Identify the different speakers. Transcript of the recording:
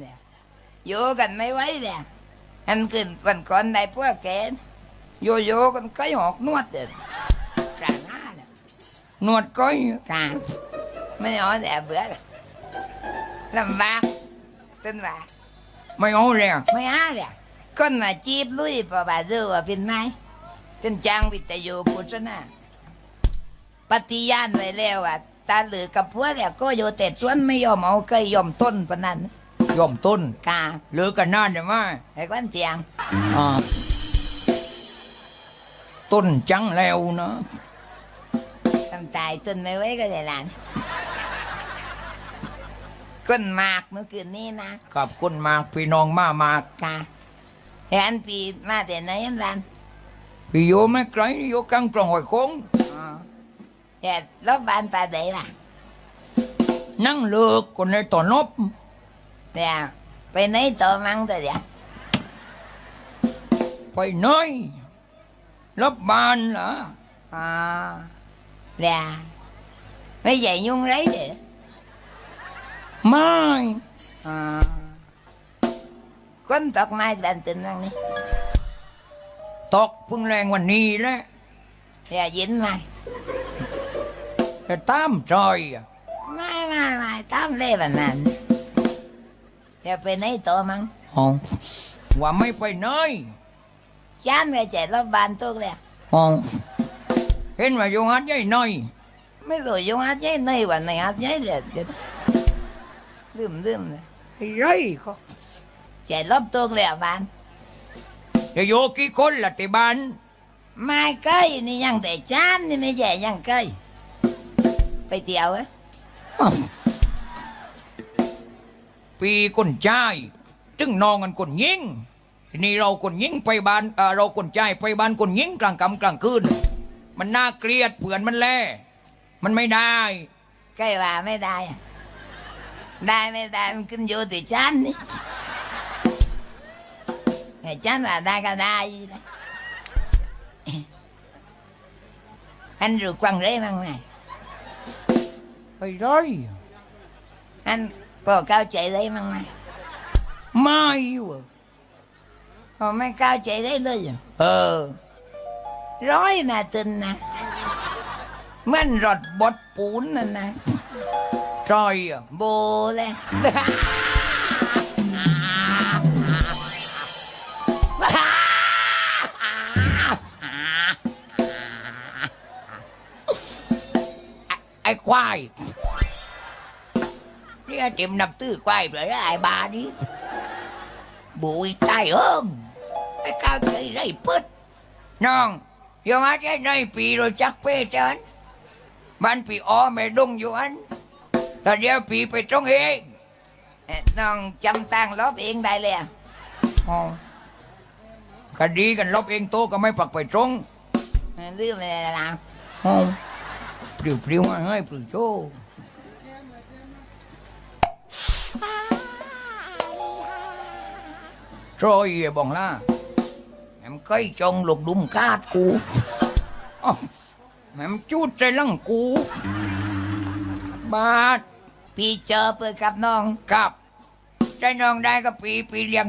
Speaker 1: เนี่ยอยู่กันไม่ไหวเนี่ยอันขึ้นวันก่อนได้พวกแกโยโย่กันก็หอกนวดเด็ดกลางหน้าเนี่ยนวดก้อยกลางไม่เอาแต่เบื่อเลยลำบากจนว่า
Speaker 2: ไม่เอาเลย
Speaker 1: ไม่เอาเลยคนมาจีบลุยเพราะว่าดูว่าเป็นไงจนจ้างวิทยุพุทธนะปฏิญาณไว้แล้วว่าตาเหลือกับพวกเนี่ยก็อยู่แต่วนไม่ยอมเอาเคยยอมต้นปนนั้น
Speaker 2: ยอมต้น
Speaker 1: กา
Speaker 2: หรือกันนานใช่ไหม
Speaker 1: ไอ้ควันเตียง
Speaker 2: อ่าต้นจังแล้วนะ
Speaker 1: ทำตายต้นไม่ไว้ก็ได้หลานก้นหมากเมื่อคืนนี้นะ
Speaker 2: ขอบคุณมากพี่น้องมามาก
Speaker 1: กาเห็นปีมาแต่ไหนอันหลาน
Speaker 2: พี่โยไม่ไกลโยกลางกล่องหอยคง
Speaker 1: อ๋อเห็ดรบบานปลาเดยล่ะ
Speaker 2: นั่งเลิกคนในต่อนบ
Speaker 1: เดี๋ยวไปไหนต่อมั่งตัวเดี๋ยว
Speaker 2: ไปน้อยรับบานเหรอ
Speaker 1: อ๋อเดี๋ยวไม่ใหญ่ ยุ่งไรเด้อ
Speaker 2: ไม่
Speaker 1: อ๋อคนตกไม้ดันตื่นนั่งนี่
Speaker 2: ตกเพึ่งแรงวันนี้แหละ
Speaker 1: เดี๋ยวยินไหม
Speaker 2: แต่ตามใจอะ
Speaker 1: ไม่ไม่ไม่ตามเล่แบบนั้นจะไปไหนต่อมั่ง
Speaker 2: อ๋อว่าไม่ไปน้อย
Speaker 1: chán người chạy lớp bàn tôi nè
Speaker 2: อ๋อเห็นว่าโยงัดใหญ่น้อย
Speaker 1: mấy người vô hát giấy này và này hát giấy là lườm lườm nè
Speaker 2: ไอ้ไรเขา
Speaker 1: chạy lớp tôi nè bạn
Speaker 2: จะโยกี่คนละติบ้าน
Speaker 1: mai cây ni nhằng để chán ni mới về nhằng cây phải tiểu á
Speaker 2: อ้าว ปีคนใจายจึงนองกันคนยิงทีนี่เราคนยิงไปบ้านเอ่อเราคนใจายไปบ้านคนยิงกลางกำกลางคืนมันน่าเกลียดเผื่อนมันแล่มันไม่ได้
Speaker 1: cây bà mới đai à đai mới đai mình kinh vô thì chán đi Ngày chán là đai cả đai gì đấy anh rượt quăng rễ mang này
Speaker 2: ไอ้ไร
Speaker 1: anh bò cao chạy đây mang này
Speaker 2: ไม่วะ
Speaker 1: Ồ, mấy cao chạy đấy luôn rồi
Speaker 2: เออ
Speaker 1: ร้อยนะตึน นะ
Speaker 2: แม่นรถบดปูนนั่นนะจอยอะ
Speaker 1: โบเลย
Speaker 2: ไอ้ควาย เนี่ยเต็มนับตื้อควายเลยนะไอ้บานี่บุยตายเอิงไอ้ก้าวใจไรปึ๊ดน้องอยังอาจจะในปีโรจักเป้จันมันปีอ้อไม่ดงอยู่อันแต่เดี๋ยวปีไปตรงเอง
Speaker 1: น้องจำตังลบเองได้เลยอะ
Speaker 2: อ๋อคดีกันลบเองโตก็ไม่ปักไปตรง
Speaker 1: ลืมเลยนะ
Speaker 2: อ๋อปลิวปลิวมาให้ปลิวโจ โจยบองล่าแหมเคยจงหลกดุมคาดกูอ้าวแหมจูดใจลังกู บาด
Speaker 1: พี่เจอเปิดกับน้อง
Speaker 2: กับใจน้องได้ก็ปีปีเลี้ยง